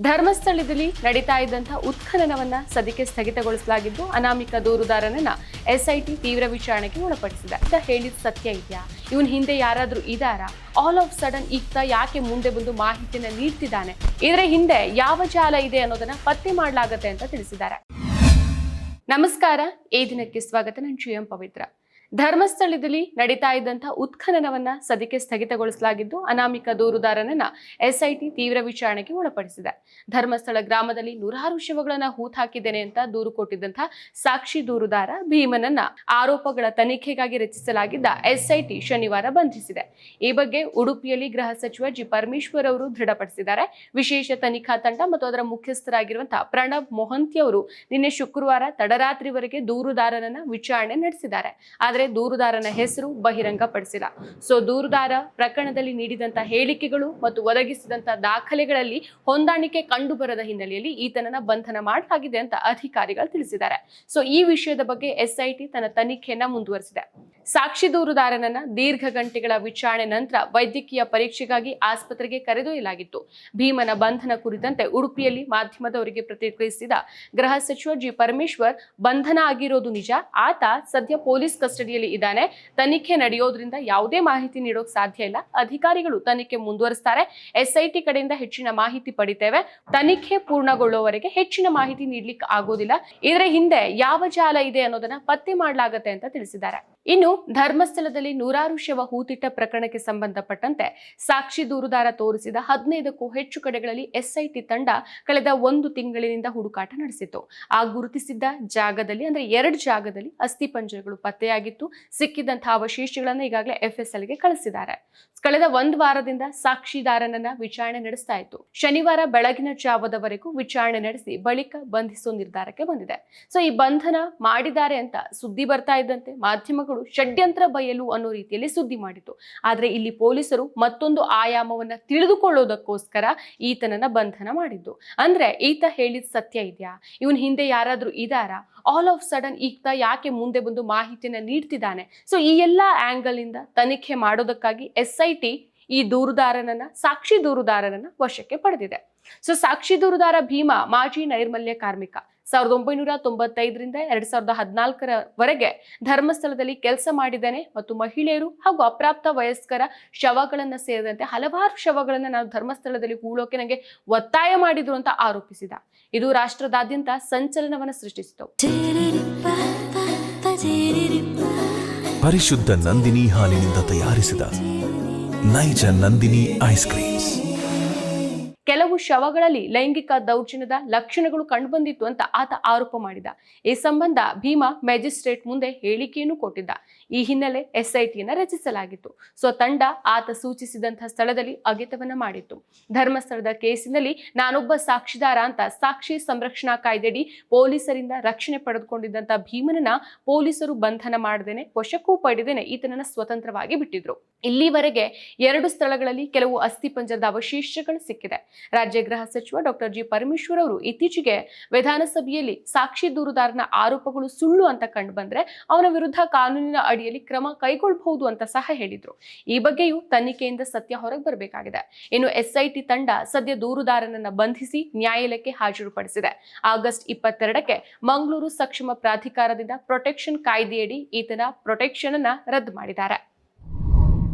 ಧರ್ಮಸ್ಥಳದಲ್ಲಿ ನಡೀತಾ ಇದ್ದಂತಹ ಉತ್ಖನನವನ್ನ ಸದ್ಯಕ್ಕೆ ಸ್ಥಗಿತಗೊಳಿಸಲಾಗಿದ್ದು, ಅನಾಮಿಕ ದೂರುದಾರನನ್ನ ಎಸ್ಐಟಿ ತೀವ್ರ ವಿಚಾರಣೆಗೆ ಒಳಪಡಿಸಿದೆ. ಇದ ಹೇಳಿದ ಸತ್ಯ ಇದೆಯಾ? ಇವನ್ ಹಿಂದೆ ಯಾರಾದ್ರೂ ಇದಾರ? ಆಲ್ ಆಫ್ ಸಡನ್ ಈಗ ಯಾಕೆ ಮುಂದೆ ಬಂದು ಮಾಹಿತಿಯನ್ನ ನೀಡ್ತಿದ್ದಾನೆ? ಇದರ ಹಿಂದೆ ಯಾವ ಜಾಲ ಇದೆ ಅನ್ನೋದನ್ನ ಪತ್ತೆ ಮಾಡಲಾಗತ್ತೆ ಅಂತ ತಿಳಿಸಿದ್ದಾರೆ. ನಮಸ್ಕಾರ. ಈ ದಿನಕ್ಕೆ ಸ್ವಾಗತ. ನಾನು ಜಿ ಪವಿತ್ರ. ಧರ್ಮಸ್ಥಳದಲ್ಲಿ ನಡೀತಾ ಇದ್ದಂತಹ ಉತ್ಖನನವನ್ನ ಸದ್ಯಕ್ಕೆ ಸ್ಥಗಿತಗೊಳಿಸಲಾಗಿದ್ದು, ಅನಾಮಿಕ ದೂರುದಾರನನ್ನ ಎಸ್ಐಟಿ ತೀವ್ರ ವಿಚಾರಣೆಗೆ ಒಳಪಡಿಸಿದೆ. ಧರ್ಮಸ್ಥಳ ಗ್ರಾಮದಲ್ಲಿ ನೂರಾರು ಶವಗಳನ್ನ ಹಾಕಿದ್ದೇನೆ ಅಂತ ದೂರು ಕೊಟ್ಟಿದ್ದಂತಹ ಸಾಕ್ಷಿ ದೂರುದಾರ ಭೀಮನನ್ನ ಆರೋಪಗಳ ತನಿಖೆಗಾಗಿ ರಚಿಸಲಾಗಿದ್ದ ಎಸ್ಐಟಿ ಶನಿವಾರ ಬಂಧಿಸಿದೆ. ಈ ಬಗ್ಗೆ ಉಡುಪಿಯಲ್ಲಿ ಗೃಹ ಸಚಿವ ಜಿ. ಪರಮೇಶ್ವರ್ ಅವರು ದೃಢಪಡಿಸಿದ್ದಾರೆ. ವಿಶೇಷ ತನಿಖಾ ತಂಡ ಮತ್ತು ಅದರ ಮುಖ್ಯಸ್ಥರಾಗಿರುವಂತಹ ಪ್ರಣಬ್ ಮೊಹಂತಿ ಅವರು ನಿನ್ನೆ ಶುಕ್ರವಾರ ತಡರಾತ್ರಿವರೆಗೆ ದೂರುದಾರನನ್ನ ವಿಚಾರಣೆ ನಡೆಸಿದ್ದಾರೆ. ಆದರೆ ದೂರುದಾರನ ಹೆಸರು ಬಹಿರಂಗಪಡಿಸಿಲ್ಲ. ಸೊ ದೂರುದಾರ ಪ್ರಕರಣದಲ್ಲಿ ನೀಡಿದಂತಹ ಹೇಳಿಕೆಗಳು ಮತ್ತು ಒದಗಿಸಿದಂತ ದಾಖಲೆಗಳಲ್ಲಿ ಹೊಂದಾಣಿಕೆ ಕಂಡುಬರದ ಹಿನ್ನೆಲೆಯಲ್ಲಿ ಈತನನ್ನ ಬಂಧನ ಮಾಡಲಾಗಿದೆ ಅಂತ ಅಧಿಕಾರಿಗಳು ತಿಳಿಸಿದ್ದಾರೆ. ಸೊ ಈ ವಿಷಯದ ಬಗ್ಗೆ ಎಸ್ಐಟಿ ತನ್ನ ತನಿಖೆಯನ್ನ ಮುಂದುವರಿಸಿದೆ. ಸಾಕ್ಷಿ ದೂರುದಾರನನ್ನ ದೀರ್ಘ ಗಂಟೆಗಳ ವಿಚಾರಣೆ ನಂತರ ವೈದ್ಯಕೀಯ ಪರೀಕ್ಷೆಗಾಗಿ ಆಸ್ಪತ್ರೆಗೆ ಕರೆದೊಯ್ಯಲಾಗಿತ್ತು. ಭೀಮನ ಬಂಧನ ಕುರಿತಂತೆ ಉಡುಪಿಯಲ್ಲಿ ಮಾಧ್ಯಮದವರಿಗೆ ಪ್ರತಿಕ್ರಿಯಿಸಿದ ಗೃಹ ಸಚಿವ ಜಿ ಪರಮೇಶ್ವರ್, ಬಂಧನ ಆಗಿರೋದು ನಿಜ, ಆತ ಸದ್ಯ ಪೊಲೀಸ್ ಕಸ್ಟಡಿಯಲ್ಲಿ ಇದ್ದಾನೆ. ತನಿಖೆ ನಡೆಯೋದ್ರಿಂದ ಯಾವುದೇ ಮಾಹಿತಿ ನೀಡೋಕೆ ಸಾಧ್ಯ ಇಲ್ಲ. ಅಧಿಕಾರಿಗಳು ತನಿಖೆ ಮುಂದುವರಿಸ್ತಾರೆ. ಎಸ್ಐಟಿ ಕಡೆಯಿಂದ ಹೆಚ್ಚಿನ ಮಾಹಿತಿ ಪಡಿತೇವೆ. ತನಿಖೆ ಪೂರ್ಣಗೊಳ್ಳುವವರೆಗೆ ಹೆಚ್ಚಿನ ಮಾಹಿತಿ ನೀಡ್ಲಿಕ್ಕೆ ಆಗೋದಿಲ್ಲ. ಇದರ ಹಿಂದೆ ಯಾವ ಜಾಲ ಇದೆ ಅನ್ನೋದನ್ನ ಪತ್ತೆ ಮಾಡಲಾಗತ್ತೆ ಅಂತ ತಿಳಿಸಿದ್ದಾರೆ. ಇನ್ನು ಧರ್ಮಸ್ಥಳದಲ್ಲಿ ನೂರಾರು ಶವ ಹೂತಿಟ್ಟ ಪ್ರಕರಣಕ್ಕೆ ಸಂಬಂಧಪಟ್ಟಂತೆ ಸಾಕ್ಷಿ ದೂರುದಾರ ತೋರಿಸಿದ ಹದಿನೈದಕ್ಕೂ ಹೆಚ್ಚು ಕಡೆಗಳಲ್ಲಿ ಎಸ್ಐಟಿ ತಂಡ ಕಳೆದ ಒಂದು ತಿಂಗಳಿನಿಂದ ಹುಡುಕಾಟ ನಡೆಸಿತ್ತು. ಆ ಗುರುತಿಸಿದ್ದ ಜಾಗದಲ್ಲಿ, ಅಂದ್ರೆ ಎರಡು ಜಾಗದಲ್ಲಿ ಅಸ್ಥಿ ಪಂಜರಗಳು ಪತ್ತೆಯಾಗಿತ್ತು. ಸಿಕ್ಕಿದಂತಹ ಅವಶೇಷಗಳನ್ನು ಈಗಾಗಲೇ ಎಫ್ಎಸ್ಎಲ್ಗೆ ಕಳಿಸಿದ್ದಾರೆ. ಕಳೆದ ಒಂದು ವಾರದಿಂದ ಸಾಕ್ಷಿದಾರನನ್ನ ವಿಚಾರಣೆ ನಡೆಸ್ತಾ ಇತ್ತು. ಶನಿವಾರ ಬೆಳಗಿನ ಜಾವದವರೆಗೂ ವಿಚಾರಣೆ ನಡೆಸಿ ಬಳಿಕ ಬಂಧಿಸುವ ನಿರ್ಧಾರಕ್ಕೆ ಬಂದಿದೆ. ಸೊ, ಈ ಬಂಧನ ಮಾಡಿದ್ದಾರೆ ಅಂತ ಸುದ್ದಿ ಬರ್ತಾ ಇದ್ದಂತೆ ಮಾಧ್ಯಮಗಳು ಷಡ್ಯಂತ್ರ ಬಯಲು ಅನ್ನೋ ರೀತಿಯಲ್ಲಿ ಸುದ್ದಿ ಮಾಡಿತು. ಆದ್ರೆ ಇಲ್ಲಿ ಪೊಲೀಸರು ಮತ್ತೊಂದು ಆಯಾಮವನ್ನ ತಿಳಿದುಕೊಳ್ಳೋದಕ್ಕೋಸ್ಕರ ಈತನನ್ನ ಬಂಧನ ಮಾಡಿದ್ದು. ಅಂದ್ರೆ ಈತ ಹೇಳಿದ ಸತ್ಯ ಇದೆಯಾ? ಇವನ್ ಹಿಂದೆ ಯಾರಾದ್ರೂ ಇದಾರಾ? ಆಲ್ ಆಫ್ ಸಡನ್ ಈತ ಯಾಕೆ ಮುಂದೆ ಬಂದು ಮಾಹಿತಿಯನ್ನ ನೀಡ್ತಿದ್ದಾನೆ? ಸೊ ಈ ಎಲ್ಲಾ ಆಂಗಲ್ ಇಂದ ತನಿಖೆ ಮಾಡೋದಕ್ಕಾಗಿ ಎಸ್ ಐ ಟಿ ಈ ದೂರುದಾರನನ್ನ ಸಾಕ್ಷಿ ದೂರುದಾರನನ್ನ ವಶಕ್ಕೆ ಪಡೆದಿದೆ. ಸೊ ಸಾಕ್ಷಿ ದೂರುದಾರ ಭೀಮ ಮಾಜಿ ನೈರ್ಮಲ್ಯ ಕಾರ್ಮಿಕ ಸಾವಿರದ ಒಂಬೈನೂರ ತೊಂಬತ್ತೈದರಿಂದ ಎರಡ್ ಸಾವಿರದ ಹದಿನಾಲ್ಕರವರೆಗೆ ಧರ್ಮಸ್ಥಳದಲ್ಲಿ ಕೆಲಸ ಮಾಡಿದ್ದಾನೆ ಮತ್ತು ಮಹಿಳೆಯರು ಹಾಗೂ ಅಪ್ರಾಪ್ತ ವಯಸ್ಕರ ಶವಗಳನ್ನು ಸೇರಿದಂತೆ ಹಲವಾರು ಶವಗಳನ್ನು ನಾವು ಧರ್ಮಸ್ಥಳದಲ್ಲಿ ಹೂಳೋಕೆ ನನಗೆ ಒತ್ತಾಯ ಮಾಡಿದ್ರು ಅಂತ ಆರೋಪಿಸಿದ. ಇದು ರಾಷ್ಟ್ರದಾದ್ಯಂತ ಸಂಚಲನವನ್ನು ಸೃಷ್ಟಿಸಿತು. ಪರಿಶುದ್ಧ ನಂದಿನಿ ಹಾಲಿನಿಂದ ತಯಾರಿಸಿದ ನೈಜ ನಂದಿನಿ ಐಸ್ ಕ್ರೀಮ್ಸ್ ಕೆಲವು ಶವಗಳಲ್ಲಿ ಲೈಂಗಿಕ ದೌರ್ಜನ್ಯದ ಲಕ್ಷಣಗಳು ಕಂಡುಬಂದಿತ್ತು ಅಂತ ಆತ ಆರೋಪ ಮಾಡಿದ. ಈ ಸಂಬಂಧ ಭೀಮಾ ಮ್ಯಾಜಿಸ್ಟ್ರೇಟ್ ಮುಂದೆ ಹೇಳಿಕೆಯನ್ನು ಕೊಟ್ಟಿದ್ದ. ಈ ಹಿನ್ನೆಲೆ ಎಸ್ಐಟಿಯನ್ನು ರಚಿಸಲಾಗಿತ್ತು. ಸೊ, ತಂಡ ಆತ ಸೂಚಿಸಿದಂತಹ ಸ್ಥಳದಲ್ಲಿ ಅಗೆತವನ್ನ ಮಾಡಿತ್ತು. ಧರ್ಮಸ್ಥಳದ ಕೇಸಿನಲ್ಲಿ ನಾನೊಬ್ಬ ಸಾಕ್ಷಿದಾರ ಅಂತ ಸಾಕ್ಷಿ ಸಂರಕ್ಷಣಾ ಕಾಯ್ದೆಯಡಿ ಪೊಲೀಸರಿಂದ ರಕ್ಷಣೆ ಪಡೆದುಕೊಂಡಿದ್ದಂತ ಭೀಮನನ್ನ ಪೊಲೀಸರು ಬಂಧನ ಮಾಡದೇನೆ, ವಶಕ್ಕೂ ಪಡೆದೇನೆ ಈತನನ್ನ ಸ್ವತಂತ್ರವಾಗಿ ಬಿಟ್ಟಿದ್ರು. ಇಲ್ಲಿವರೆಗೆ ಎರಡು ಸ್ಥಳಗಳಲ್ಲಿ ಕೆಲವು ಅಸ್ಥಿಪಂಜರದ ಅವಶೇಷಗಳು ಸಿಕ್ಕಿದೆ. ರಾಜ್ಯ ಗೃಹ ಸಚಿವ ಡಾಕ್ಟರ್ ಜಿ ಪರಮೇಶ್ವರ್ ಅವರು ಇತ್ತೀಚೆಗೆ ವಿಧಾನಸಭೆಯಲ್ಲಿ ಸಾಕ್ಷಿ ದೂರುದಾರನ ಆರೋಪಗಳು ಸುಳ್ಳು ಅಂತ ಕಂಡು ಬಂದ್ರೆ ಅವನ ವಿರುದ್ಧ ಕಾನೂನಿನ ಅಡಿಯಲ್ಲಿ ಕ್ರಮ ಕೈಗೊಳ್ಳಬಹುದು ಅಂತ ಸಹ ಹೇಳಿದ್ರು. ಈ ಬಗ್ಗೆಯೂ ತನಿಖೆಯಿಂದ ಸತ್ಯ ಹೊರಗೆ ಬರಬೇಕಾಗಿದೆ. ಇನ್ನು ಎಸ್ಐಟಿ ತಂಡ ಸದ್ಯ ದೂರುದಾರನನ್ನ ಬಂಧಿಸಿ ನ್ಯಾಯಾಲಯಕ್ಕೆ ಹಾಜರುಪಡಿಸಿದೆ. ಆಗಸ್ಟ್ ಇಪ್ಪತ್ತೆರಡಕ್ಕೆ ಮಂಗಳೂರು ಸಕ್ಷಮ ಪ್ರಾಧಿಕಾರದಿಂದ ಪ್ರೊಟೆಕ್ಷನ್ ಕಾಯ್ದೆಯಡಿ ಈತನ ಪ್ರೊಟೆಕ್ಷನ್ ಅನ್ನ ರದ್ದು ಮಾಡಿದ್ದಾರೆ.